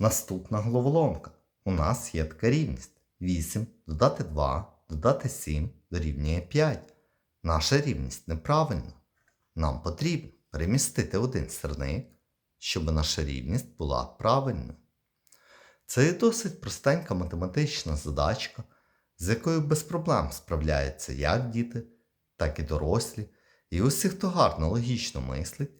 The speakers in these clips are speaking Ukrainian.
Наступна головоломка. У нас є така рівність. 8 додати 2, додати 7 дорівнює 5. Наша рівність неправильна. Нам потрібно перемістити один сірник, щоб наша рівність була правильною. Це є досить простенька математична задачка, з якою без проблем справляються як діти, так і дорослі, і усі, хто гарно логічно мислить,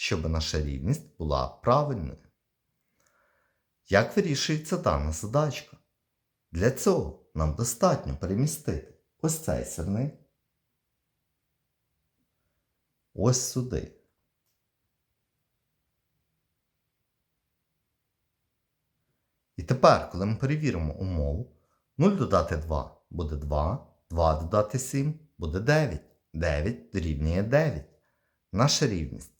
щоб наша рівність була правильною. Як вирішується дана задачка? Для цього нам достатньо перемістити ось цей сірник ось сюди. І тепер, коли ми перевіримо умову, 0 додати 2 буде 2, 2 додати 7 буде 9. 9 дорівнює 9. Наша рівність